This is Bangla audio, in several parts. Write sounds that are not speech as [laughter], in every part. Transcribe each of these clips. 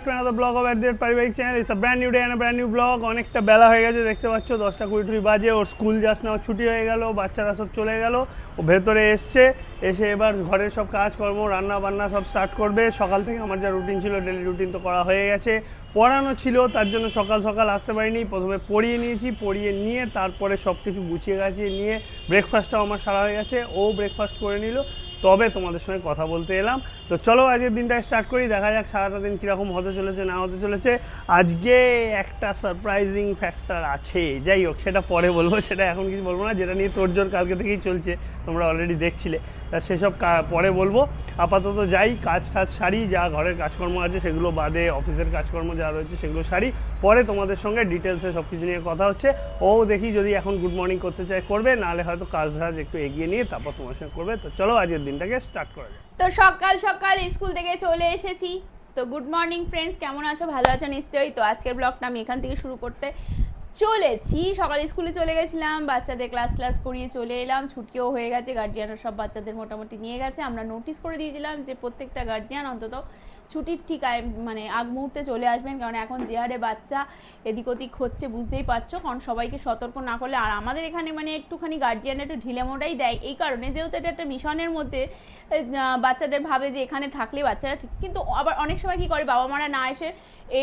Back to another blog of at পারিবারিক channel is a brand new day and brand new blog অনেকটা বেলা হয়ে গেছে, দেখতে পাচ্ছ। দশটা কুড়ি টুড়ি বাজে, ওর স্কুল যাস না ছুটি হয়ে গেল, বাচ্চারা সব চলে গেল, ও ভেতরে এসছে। এসে এবার ঘরের সব কাজ কাজকর্ম রান্না বান্না সব স্টার্ট করবে। সকাল থেকে আমার যা রুটিন ছিল ডেলি রুটিন তো করা হয়ে গেছে। পড়ানো ছিল, তার জন্য সকাল সকাল আসতে পারিনি। প্রথমে পড়িয়ে নিয়েছি, পড়িয়ে নিয়ে তারপরে সব কিছু গুছিয়ে গাছিয়ে নিয়ে ব্রেকফাস্টটাও আমার সারা হয়ে গেছে। ও ব্রেকফাস্ট করে নিল। তবে তোমাদের সঙ্গে কথা বলতে এলাম। তো চলো আজকের দিনটা স্টার্ট করি, দেখা যাক সারাটা দিন কীরকম হতে চলেছে, না হতে চলেছে। আজকে একটা সারপ্রাইজিং ফ্যাক্টর আছে, যাই হোক, সেটা পরে বলব, সেটা এখন কিছু বলব না, যেটা নিয়ে তোরজোর কালকে থেকেই চলছে, তোমরা অলরেডি দেখছিলে। সেসব পরে বলব। আপাতত যাই, কাজ টাজ সারি, যা ঘরের কাজকর্ম আছে সেগুলো বাদে অফিসের কাজকর্ম যা রয়েছে সেগুলো সারি। পরে তোমাদের সঙ্গে ডিটেলসে সব কিছু নিয়ে কথা হচ্ছে। ও দেখি যদি এখন গুড মর্নিং করতে চায়, করবে। নাহলে হয়তো কাজ টাজ একটু এগিয়ে নিয়ে তারপর তোমার সঙ্গে করবে। তো চলো, আজকের দিনটাকে স্টার্ট করা তো সকাল সকাল স্কুল থেকে চলে এসেছি। তো গুড মর্নিং ফ্রেন্ডস কেমন আছো? ভালো আছো নিশ্চয়ই? তো আজকের ব্লগটা আমি এখান থেকে শুরু করতে চলেছি, সকালে স্কুলে চলে গেছিলাম, বাচ্চাদের ক্লাস ক্লাস করিয়ে চলে এলাম, ছুটিও হয়ে গেছে গার্জিয়ানরা সব বাচ্চাদের মোটামুটি নিয়ে গেছে, আমরা নোটিস করে দিয়েছিলাম যে প্রত্যেকটা গার্জিয়ান অন্তত ছুটির ঠিক মানে আগ মুহূর্তে চলে আসবেন, কারণ এখন যে হারে বাচ্চা এদিক ওদিক হচ্ছে, বুঝতেই পারছ, কারণ সবাইকে সতর্ক না করলে, আর আমাদের এখানে মানে একটুখানি গার্জিয়ান একটু ঢিলেমোটাই দেয়, এই কারণে যেহেতু এটা একটা মিশনের মধ্যে বাচ্চাদের ভাবে যে এখানে থাকলে বাচ্চারা ঠিক, কিন্তু আবার অনেক সময় কি করে, বাবা মারা না এসে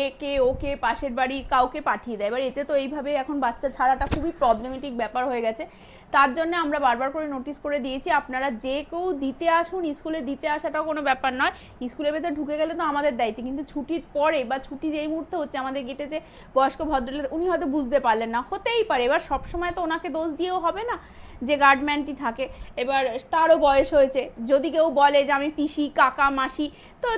একে ওকে পাশের বাড়ি কাউকে পাঠিয়ে দেয়। এবার এতে তো এইভাবে এখন বাচ্চা ছাড়াটা খুবই প্রবলেমেটিক ব্যাপার হয়ে গেছে। তার জন্য আমরা বারবার করে নোটিস করে দিয়েছি, আপনারা যে কেউ দিতে আসুন, স্কুলে দিতে আসাটাও কোনো ব্যাপার নয়। স্কুলের ভেতরে ঢুকে গেলে তো আমাদের দায়িত্ব, কিন্তু ছুটির পরে বা ছুটি যেই মুহূর্তে হচ্ছে আমাদের গেটে যে বয়স্ক ভদ্রলোক, উনি হয়তো বুঝতে পারলেন না। হতেই পারে, এবার সবসময় তো ওনাকে দোষ দিয়েও হবে না। যে গার্ডম্যানটি থাকে। এবার তারও বয়স হয়েছে। যদি কেউ বলে যে আমি পিসি, কাকা, মাসি, তো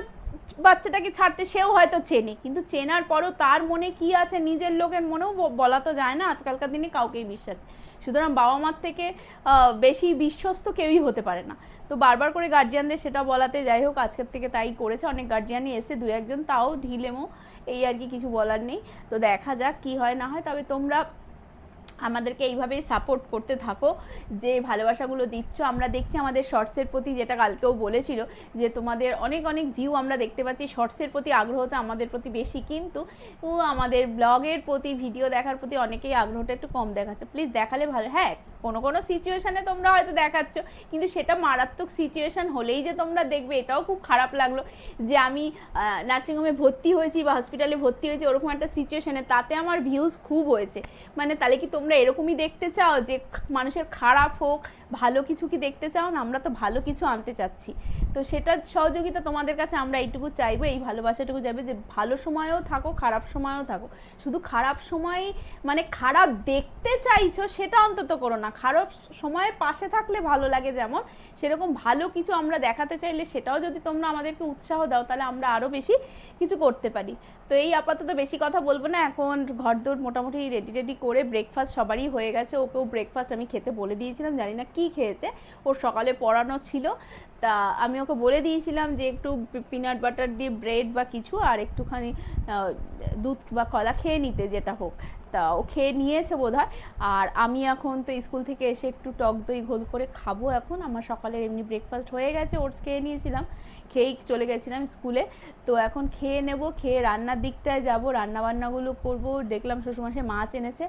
বাচ্চাটাকে ছাড়তে সেও হয়তো চেনে। কিন্তু চেনার পরও তার মনে কি আছে নিজের লোকের মনেও বলা তো যায় না। আজকালকার দিনে কাউকেই বিশ্বাস সুতরাং বাবা মার থেকে বেশি বিশ্বস্ত কেউই হতে পারে না। তো বারবার করে গার্জিয়ানদের সেটা বলাতে যাই হোক, আজকের থেকে তাই করেছে। অনেক গার্জিয়ানই এসে দু একজন তাও ঢিলেমো। এই আর কি কিছু বলার নেই। তো দেখা যাক কি হয়, না হয়। তবে তোমরা আমাদেরকে এইভাবেই সাপোর্ট করতে থাকো। যে ভালোবাসাগুলো দিচ্ছ, আমরা দেখছি আমাদের শর্টসের প্রতি যেটা কালকেও বলেছিল, যে তোমাদের অনেক অনেক ভিউ আমরা দেখতে পাচ্ছি। শর্টসের প্রতি আগ্রহটা আমাদের প্রতি বেশি কিন্তু আমাদের ব্লগের প্রতি ভিডিও দেখার প্রতি অনেকেই আগ্রহটা একটু কম দেখাচ্ছে। প্লিজ দেখালে ভালো হ্যাঁ কোনো কোনো সিচুয়েশানে তোমরা হয়তো দেখাচ্ছ, কিন্তু সেটা মারাত্মক সিচুয়েশান হলেই যে তোমরা দেখবে, এটাও খুব খারাপ লাগল যে আমি নার্সিংহোমে ভর্তি হয়েছি বা হসপিটালে ভর্তি হয়েছি, ওরকম একটা সিচুয়েশানে তাতে আমার ভিউজ খুব হয়েছে। মানে তাহলে কি তোমরা এরকমই দেখতে চাও যে মানুষের খারাপ হোক ভালো কিছু কি দেখতে চাও না, আমরা তো ভালো কিছু আনতে চাচ্ছি। তো সেটার সহযোগিতা তোমাদের কাছে আমরা এইটুকু চাইব, এই ভালোবাসাটুকু যাবে যে ভালো সময়েও থাকো, খারাপ সময়েও থাকো। শুধু খারাপ সময় মানে খারাপ দেখতে চাইছো সেটা অন্তত করো না। খারাপ সময়ে পাশে থাকলে ভালো লাগে যেমন, সেরকম ভালো কিছু আমরা দেখাতে চাইলে সেটাও যদি তোমরা আমাদেরকে উৎসাহ দাও, তাহলে আমরা আরও বেশি কিছু করতে পারি। তো এই আপাতত বেশি কথা বলব না, এখন ঘরদোর মোটামুটি রেডি রেডি করে ব্রেকফাস্ট সবারই হয়ে গেছে, ওকেও ব্রেকফাস্ট আমি খেতে বলে দিয়েছিলাম, জানি না কি খেয়েছে? ওর সকালে পড়ানো ছিল। তা আমি ওকে বলে দিয়েছিলাম যে একটু পিনাট বাটার দিয়ে ব্রেড বা কিছু আর একটুখানি দুধ বা কলা খেয়ে নিতে যেটা হোক। তা ও খেয়ে নিয়েছে বোধহয়। আর আমি এখন তো স্কুল থেকে এসে একটু টক দই ঘোল করে খাব এখন। আমার সকালের এমনি ব্রেকফাস্ট হয়ে গেছে, ওটস খেয়ে নিয়েছিলাম। খেয়েই চলে গেছিলাম স্কুলে। তো এখন খেয়ে নেব, খেয়ে রান্নার দিকটায় যাব রান্না বান্নাগুলো করব। দেখলাম শ্বশুরমশাই মাছ এনেছে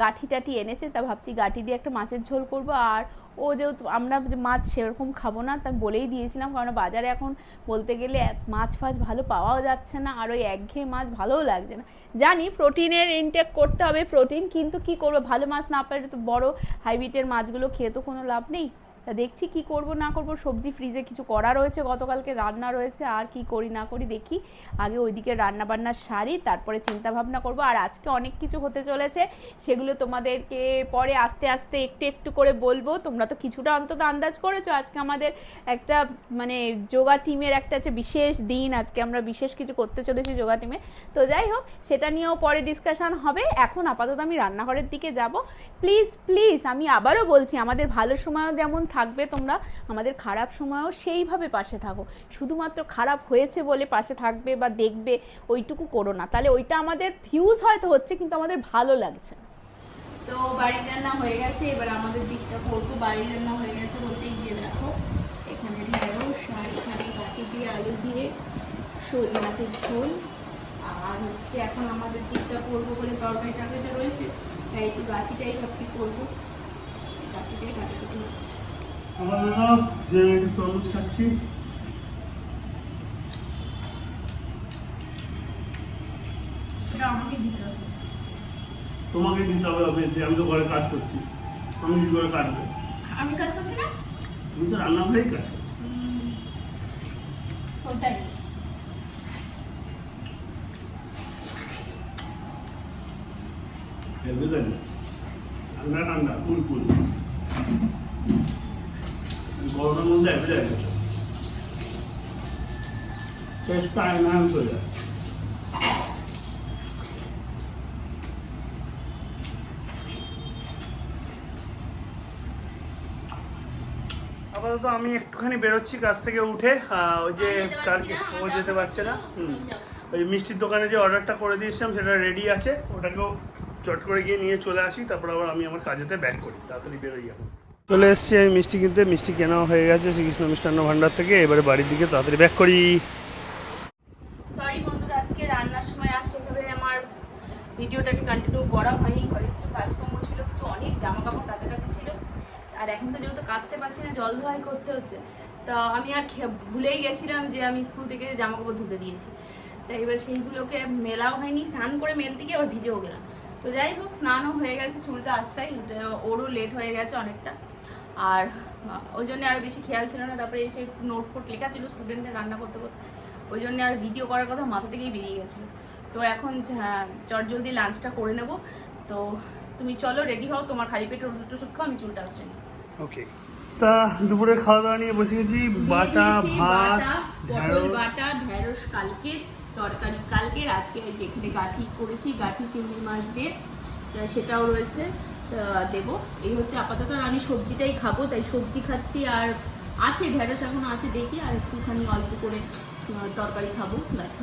গাঠি টাঠি এনেছে। তা ভাবছি গাঠি দিয়ে একটা মাছের ঝোল করব। আর ও যেহেতু আমরা যে মাছ সেরকম খাব না, তা বলেই দিয়েছিলাম। কারণ বাজারে এখন বলতে গেলে মাছ ফাছ ভালো পাওয়াও যাচ্ছে না, আর ওই একঘেয়ে মাছ ভালোও লাগছে না। জানি প্রোটিনের ইনটেক করতে হবে প্রোটিন, কিন্তু কি করব? ভালো মাছ না পেলে তো বড় হাইব্রিডের মাছগুলো খেয়ে তো কোনো লাভ নেই। তা দেখছি কি করব, না করব, সবজি ফ্রিজে কিছু করা রয়েছে, গতকালকে রান্না রয়েছে, আর কি করি, না করি দেখি। আগে ওইদিকে রান্না বান্না সারি, তারপরে চিন্তা ভাবনা করব, আর আজকে অনেক কিছু হতে চলেছে, সেগুলো তোমাদেরকে পরে আস্তে আস্তে একটু একটু করে বলব। তোমরা তো কিছুটা অন্তত আন্দাজ করেছ, আজকে আমাদের একটা মানে যোগা টিমের একটা হচ্ছে বিশেষ দিন, আজকে আমরা বিশেষ কিছু করতে চলেছি যোগা টিমে তো যাই হোক, সেটা নিয়েও পরে ডিসকাশন হবে। এখন আপাতত আমি রান্নাঘরের দিকে যাব। প্লিজ প্লিজ আমি আবারও বলছি, আমাদের ভালো সময়ও যেমন থাকবে তোমরা, আমাদের খারাপ সময়ও সেইভাবে পাশে থাকো। শুধুমাত্র খারাপ হয়েছে বলে পাশে থাকবে বা দেখবে, ওইটুকু করো না। তাহলে ওইটা আমাদের ভিউজ হয়তো হচ্ছে, কিন্তু আমাদের ভালো লাগছে। তো বাড়ির রান্না হয়ে গেছে, এবার আমাদের দিকটা করব। বাড়ির রান্না হয়ে গেছে বলতেই যে দেখো, এখানে ঢেঁড়স আর এখানে কাঠি দিয়ে আলু দিয়ে শোল, মাছের ঝোল। আর হচ্ছে এখন আমাদের দিকটা করব বলে তরকারি টরকারিটা রয়েছে, তাই একটু গাছিটাই ভাবছি করব। গাছিটাই কাটাকুটি হচ্ছে আমার সেটা আমাকে দিতে হচ্ছে। তোমাকে দিতে হবে অবভিয়াসলি আমি তো ঘরে কাজ করছি। আমি কি করে কাটবো? আমি কাজ করছি না? তুমি তো রান্নাঘরেই কাজ করছ। ওটাই। তাই ঠান্ডা ঠান্ডা কুল কুল মধ্যে আপাতত আমি একটুখানি বেরোচ্ছি কাজ থেকে উঠে ওই যে কালকে ও যেতে পারছে না। হুম ওই মিষ্টির দোকানে যে অর্ডারটা করে দিয়েছিলাম সেটা রেডি আছে। ওটাকেও চট করে গিয়ে নিয়ে চলে আসি তারপর আবার আমি আমার কাজেতে ব্যাক করি। তাড়াতাড়ি বেরোই এখন। চলে এসেছি আমি মিষ্টি কিনতে। মিষ্টি কেনা হয়ে গেছে শ্রীকৃষ্ণ মিষ্টান্ন ভাণ্ডার থেকে। এবারে বাড়ির দিকে তাড়াতাড়ি ব্যাক করি। সরি বন্ধুরা, আজকে রান্নার সময় আর সেভাবে আমার ভিডিওটাকে কন্টিনিউ করা হয়নি। ঘরে কিছু কাজকর্ম ছিল, কিছু অনেক জামা কাপড় কাছাকাছি ছিল। আর এখন তো যেহেতু কাচতে পারছি না, জল ধোয়াই করতে হচ্ছে। তা আমি আর ভুলেই গেছিলাম যে আমি স্কুল থেকে জামা কাপড় ধুতে দিয়েছি। তাই এবার সেইগুলোকে মেলাও হয়নি, স্নান করে মেলতে গিয়ে আবার ভিজেও গেলাম। তো যাই হোক, স্নানও হয়ে গেছে, চুলটা আসছাই ওরও লেট হয়ে গেছে অনেকটা। আর ওই জন্য আর বেশি খেয়াল ছিল না। তারপরে এসে নোট ফোট লেখা ছিল স্টুডেন্টদের রান্না করতে করতে। ওই জন্য আর ভিডিও করার কথা মাথা থেকেই বেরিয়ে গেছিল। তো এখন হ্যাঁ, চট জলদি লাঞ্চটা করে নেব। তো তুমি চলো রেডি হও। তোমার খালি পেটে ওষুধ টষুধ খাও আমি চুলটা আসছে ওকে তা দুপুরে খাওয়া দাওয়া নিয়ে বসে গেছি বাটা ভাত পটল বাটা ঢেঁড়স কালকের তরকারি কালকের। আজকে যেখানে গাঠি করেছি গাঠি চিংড়ি মাছ দিয়ে। সেটাও রয়েছে। দেবো। এই হচ্ছে আপাতত আর আমি সবজিটাই খাব, তাই সবজি খাচ্ছি আর আছে, ঢেঁড়স এখন আছে, দেখি আর একটুখানি অল্প করে তরকারি খাব গাছি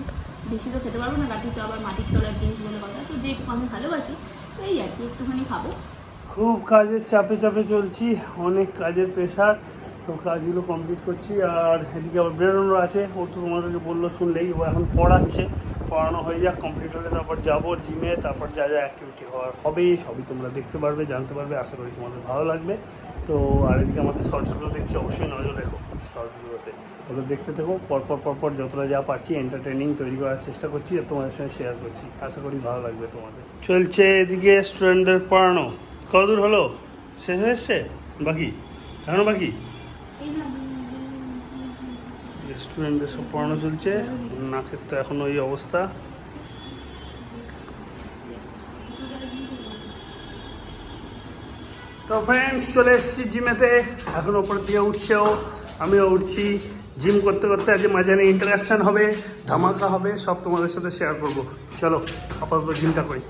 বেশি তো খেতে পারব না গাঠি তো আবার মাটির তলার জিনিস বলে কথা, তো যেটুকু আমি ভালোবাসি তো এই আর কি, একটুখানি খাব। খুব কাজের চাপে চাপে চলছি, অনেক কাজের প্রেশার তো কাজগুলো কমপ্লিট করছি, আর এদিকে আবার বেরোনোর আছে। ও তো তোমাদেরকে বলল শুনলেই, ও এখন পড়াচ্ছে। পড়ানো হয়ে যাক কমপ্লিট হলে তারপর যাব জিমে তারপর যা যা অ্যাক্টিভিটি হওয়ার হবে, সবই তোমরা দেখতে পারবে, জানতে পারবে, আশা করি তোমাদের ভালো লাগবে। তো আর এদিকে আমাদের শর্টসগুলো দেখছি, অবশ্যই নজর রেখো শর্টসগুলোতে ওগুলো দেখতে থেকো, পরপর পরপর যতটা যা পারছি এন্টারটেনিং তৈরি করার চেষ্টা করছি আর তোমাদের সঙ্গে শেয়ার করছি। আশা করি ভালো লাগবে তোমাদের। চলছে এদিকে স্টুডেন্টদের পড়ানো। কতদূর হলো? শেষ হয়ে এসছে? বাকি? এখনও বাকি? স্টুডেন্টদের সব পড়ানো চলছে। নাকের তো এখন ওই অবস্থা। তো ফ্রেন্ডস চলে এসেছি জিমেতে। এখন ওপর দিয়ে উঠছেও আমিও উঠছি। জিম করতে করতে আজ মাঝানে ইন্টারাকশান হবে, ধামাকা হবে, সব তোমাদের সাথে শেয়ার করব। চলো, আপাতত জিমটা করি।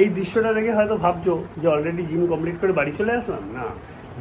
এই দৃশ্যটা দেখে হয়তো ভাবছ যে অলরেডি জিম কমপ্লিট করে বাড়ি চলে আসলাম? না।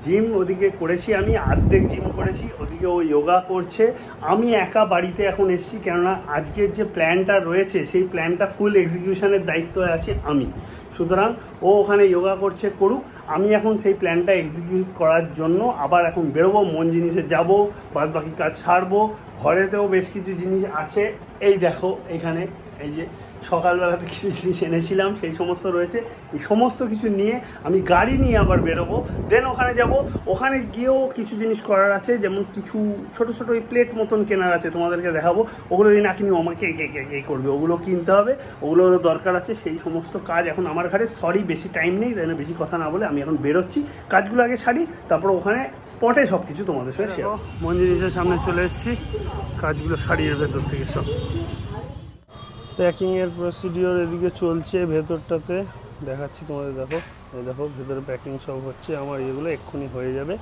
জিম ওদিকে করেছি, আমি অর্ধেক জিম করেছি, ওদিকে ও যোগা করছে। আমি একা বাড়িতে এখন এসেছি, কেননা আজকের যে প্ল্যানটা রয়েছে, সেই প্ল্যানটা ফুল এক্সিকিউশনের দায়িত্ব আছে আমি। সুতরাং ও ওখানে যোগা করছে, করুক। আমি এখন সেই প্ল্যানটা এক্সিকিউট করার জন্য আবার এখন বেরোবো, মন জিনিসে যাব বাদ বাকি কাজ সারবো। ঘরেতেও বেশ কিছু জিনিস আছে। এই দেখো, এখানে এই যে সকালবেলাতে কিছু জিনিস এনেছিলাম, সেই সমস্ত রয়েছে। এই সমস্ত কিছু নিয়ে আমি গাড়ি নিয়ে আবার বেরোবো। দেন ওখানে যাব। ওখানে গিয়েও কিছু জিনিস করার আছে, যেমন কিছু ছোট ছোট ওই প্লেট মতন কেনার আছে তোমাদেরকে দেখাবো। ওগুলো যদি না কিনি আমাকে কে কে কে করবে? ওগুলো কিনতে হবে। ওগুলোরও দরকার আছে। সেই সমস্ত কাজ এখন আমার ঘরে সরি বেশি টাইম নেই, তাই বেশি কথা না বলে আমি এখন বেরোচ্ছি। কাজগুলো আগে সারি, তারপর ওখানে স্পটে সব কিছু তোমাদের শেয়ার মন জিনিসের সামনে চলে এসেছি। কাজগুলো সারিয়ে ভেতর থেকে সব। প্যাকিংয়ের প্রসিডিওর এদিকে চলছে ভেতরটাতে। দেখাচ্ছি তোমাদের, দেখো। এই দেখো, ভেতরে প্যাকিং সব হচ্ছে। আমার এগুলো এক্ষুনি হয়ে যাবে।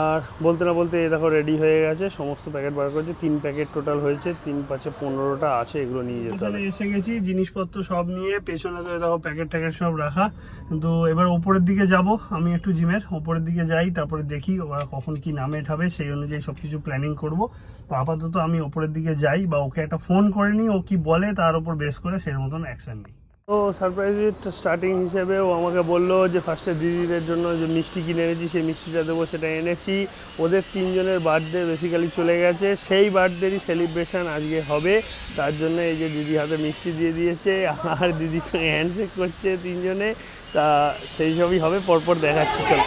আর বলতে না বলতে এই দেখো রেডি হয়ে গেছে সমস্ত প্যাকেট বার করেছে তিন প্যাকেট টোটাল হয়েছে তিন পাঁচে পনেরোটা আছে এগুলো নিয়ে যেতে হবে। এসে গেছি জিনিসপত্র সব নিয়ে পেছনে তো দেখো প্যাকেট ট্যাকেট সব রাখা কিন্তু এবার ওপরের দিকে যাব আমি একটু জিমের ওপরের দিকে যাই তারপরে দেখি ওরা কখন কি নামে ঠাবে সেই অনুযায়ী সব কিছু প্ল্যানিং করব। তো আপাতত আমি ওপরের দিকে যাই বা ওকে একটা ফোন করে নিই ও কি বলে তার উপর বেস করে সেই মতন অ্যাকশন নিই। তো সারপ্রাইজ স্টার্টিং হিসেবে ও আমাকে বলল যে ফার্স্টে দিদিদের জন্য যে মিষ্টি কিনে এনেছি, সেই মিষ্টিটা দেবো, সেটা এনেছি। ওদের তিনজনের বার্থডে বেসিক্যালি চলে গেছে। সেই বার্থডেরই সেলিব্রেশন আজকে হবে। তার জন্য এই যে দিদি হাতে মিষ্টি দিয়ে দিয়েছে, আর দিদির সঙ্গে হ্যান্ডশেক করছে তিনজনে। তা সেই সবই হবে, পরপর দেখাচ্ছি, চলো।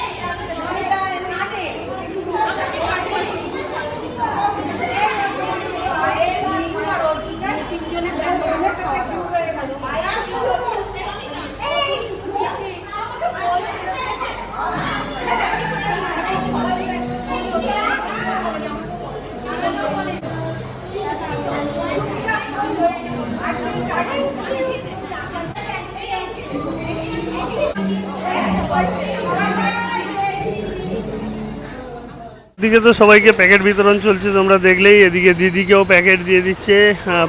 এদিকে তো সবাইকে প্যাকেট বিতরণ চলছে, তোমরা দেখলেই। এদিকে দিদিকেও প্যাকেট দিয়ে দিচ্ছে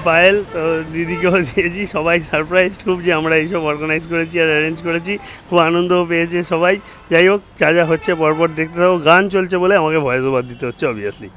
পায়েল। তো দিদিকেও দিয়েছি, সবাই সারপ্রাইজ খুব যে আমরা এইসব অর্গানাইজ করেছি আর অ্যারেঞ্জ করেছি। খুব আনন্দও পেয়েছে সবাই। যাই হোক, যা যা হচ্ছে, পরপর দেখতে থাকো। গান চলছে বলে আমাকে ভয়েস ওভার দিতে হচ্ছে অবভিয়াসলি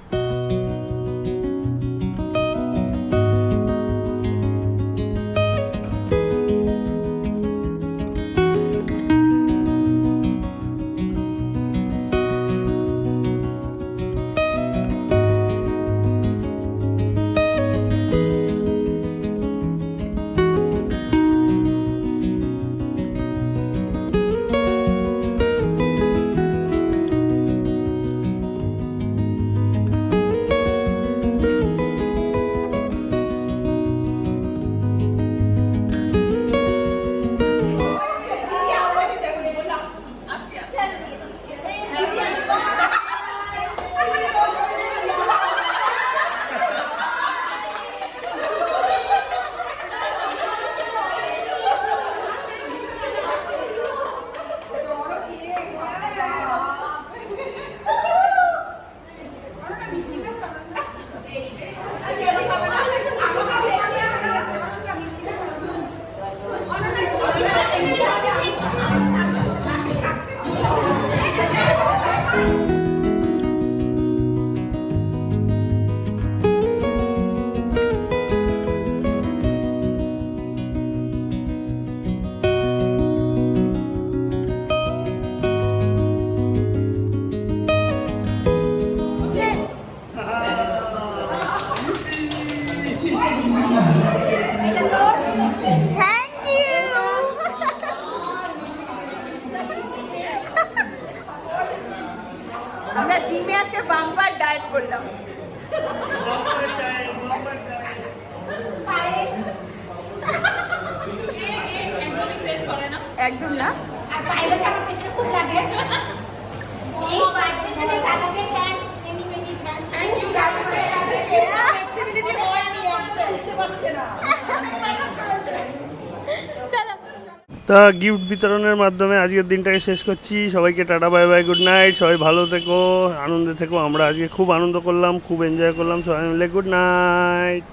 জিমে আজকে বাম্পার ডায়েট করলাম। একদম না? আর বাইরে আমার পেছনে খুব লাগে এই বার্থডে জন্য দাদাকে thanks many many thanks thank you দাদুকে দাদুকে ফ্লেক্সিবিলিটি হয়নি আনতে উঠতে পারছে না। [laughs] চলো। তা গিফট বিতরণের মাধ্যমে আজকের দিনটাকে শেষ করছি। সবাইকে ta-ta bye bye good night সবাই ভালো থেকো, আনন্দে থেকো। আমরা আজকে খুব আনন্দ করলাম, খুব এনজয় করলাম। সবাই মিলে গুড নাইট